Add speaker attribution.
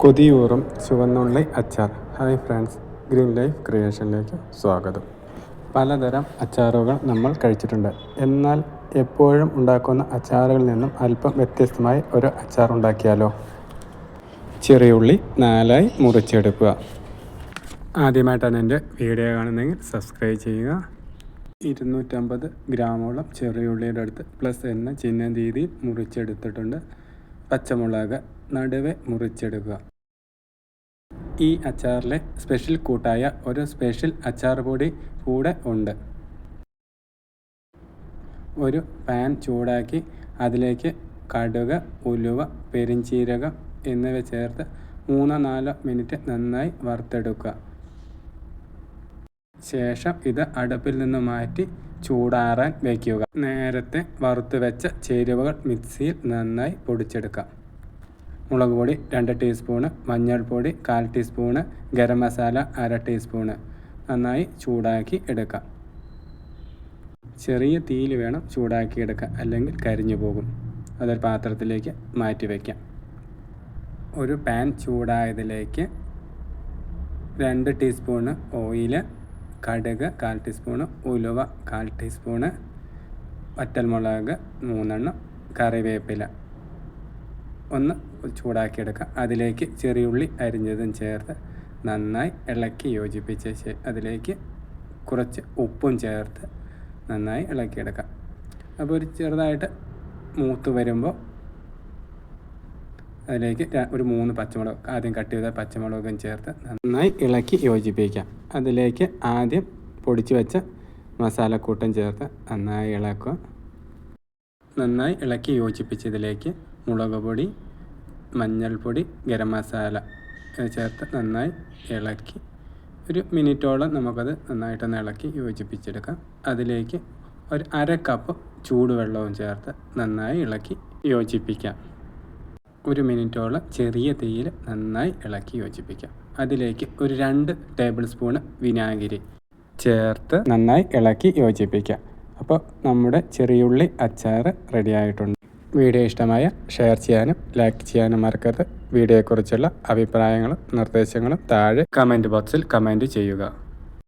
Speaker 1: കൊതിയൂറും ചുവന്നുള്ളി അച്ചാർ. Hi friends green life ക്രിയേഷനിലേക്ക് സ്വാഗതം. പലതരം അച്ചാറുകൾ നമ്മൾ കഴിച്ചിട്ടുണ്ട്. എന്നാൽ എപ്പോഴും ഉണ്ടാക്കുന്ന അച്ചാറുകളിൽ നിന്നും അല്പം വ്യത്യസ്തമായി ഒരു അച്ചാർ ഉണ്ടാക്കിയാലോ? ചെറിയുള്ളി നാലായി മുറിച്ചെടുക്കുക. ആദ്യമായിട്ടാണ് എന്റെ വീഡിയോ കാണുന്നതെങ്കിൽ സബ്സ്ക്രൈബ് ചെയ്യുക. ഇരുന്നൂറ്റമ്പത് ഗ്രാമോളം ചെറിയുള്ളിയുടെ അടുത്ത് പ്ലസ് എന്ന ചിഹ്ന രീതിയിൽ മുറിച്ചെടുത്തിട്ടുണ്ട്. പച്ചമുളക് നടുവെ മുറിച്ചെടുക്കുക. ഈ അച്ചാറിലെ സ്പെഷ്യൽ കൂട്ടായ ഒരു സ്പെഷ്യൽ അച്ചാർ പൊടി കൂടെ ഉണ്ട്. ഒരു പാൻ ചൂടാക്കി അതിലേക്ക് കടുക് ഉലുവ പെരിഞ്ചീരകം എന്നിവ ചേർത്ത് മൂന്നോ നാലോ മിനിറ്റ് നന്നായി വറുത്തെടുക്കുക. ശേഷം ഇത് അടുപ്പിൽ നിന്ന് മാറ്റി ചൂടാറാൻ വയ്ക്കുക നേരത്തെ വറുത്ത് വെച്ച ചേരുവകൾ മിക്സിയിൽ നന്നായി പൊടിച്ചെടുക്കാം മുളക് പൊടി രണ്ട് ടീസ്പൂണ് മഞ്ഞൾപ്പൊടി കാൽ ടീസ്പൂണ് ഗരം മസാല അര ടീസ്പൂണ്. നന്നായി ചൂടാക്കി എടുക്കാം. ചെറിയ തീയിൽ വേണം ചൂടാക്കി എടുക്കാൻ അല്ലെങ്കിൽ കരിഞ്ഞു പോകും. അതൊരു പാത്രത്തിലേക്ക് മാറ്റി വയ്ക്കാം ഒരു പാൻ ചൂടായതിലേക്ക് രണ്ട് ടീസ്പൂണ് ഓയിൽ കടുക് കാൽ ടീസ്പൂണ് ഉലുവ കാൽ ടീസ്പൂണ് വറ്റൽമുളക് മൂന്നെണ്ണം കറിവേപ്പില. ഒന്ന് ചൂടാക്കിയെടുക്കാം. അതിലേക്ക് ചെറിയുള്ളി അരിഞ്ഞതും ചേർത്ത് നന്നായി ഇളക്കി യോജിപ്പിച്ച് അതിലേക്ക് കുറച്ച് ഉപ്പും ചേർത്ത് നന്നായി ഇളക്കിയെടുക്കാം. അപ്പോൾ ഒരു ചെറുതായിട്ട് മൂത്ത് വരുമ്പോൾ അതിലേക്ക് ഒരു മൂന്ന് പച്ചമുളക് ആദ്യം കട്ട് ചെയ്ത പച്ചമുളകും ചേർത്ത് നന്നായി ഇളക്കി യോജിപ്പിക്കാം. അതിലേക്ക് ആദ്യം പൊടിച്ച് വെച്ച മസാലക്കൂട്ടം ചേർത്ത് നന്നായി ഇളക്കുക. നന്നായി ഇളക്കി യോജിപ്പിച്ചതിലേക്ക് മുളക് പൊടി മഞ്ഞൾപ്പൊടി ഗരം മസാല ചേർത്ത് നന്നായി ഇളക്കി ഒരു മിനിറ്റോളം നമുക്കത് നന്നായിട്ടൊന്ന് ഇളക്കി യോജിപ്പിച്ചെടുക്കാം. അതിലേക്ക് ഒരു അര കപ്പ് ചൂടുവെള്ളവും ചേർത്ത് നന്നായി ഇളക്കി യോജിപ്പിക്കാം. ഒരു മിനിറ്റോളം ചെറിയ തീയിൽ നന്നായി ഇളക്കി യോജിപ്പിക്കാം. അതിലേക്ക് ഒരു രണ്ട് ടേബിൾ സ്പൂണ് വിനാഗിരി ചേർത്ത് നന്നായി ഇളക്കി യോജിപ്പിക്കാം. അപ്പോൾ നമ്മുടെ ചെറിയുള്ളി അച്ചാർ റെഡി ആയിട്ടുണ്ട്. വീഡിയോ ഇഷ്ടമായ ഷെയർ ചെയ്യാനും ലൈക്ക് ചെയ്യാനും മറക്കരുത്. വീഡിയോയെക്കുറിച്ചുള്ള അഭിപ്രായങ്ങളും നിർദ്ദേശങ്ങളും താഴെ കമന്റ് ബോക്സിൽ കമന്റ് ചെയ്യുക.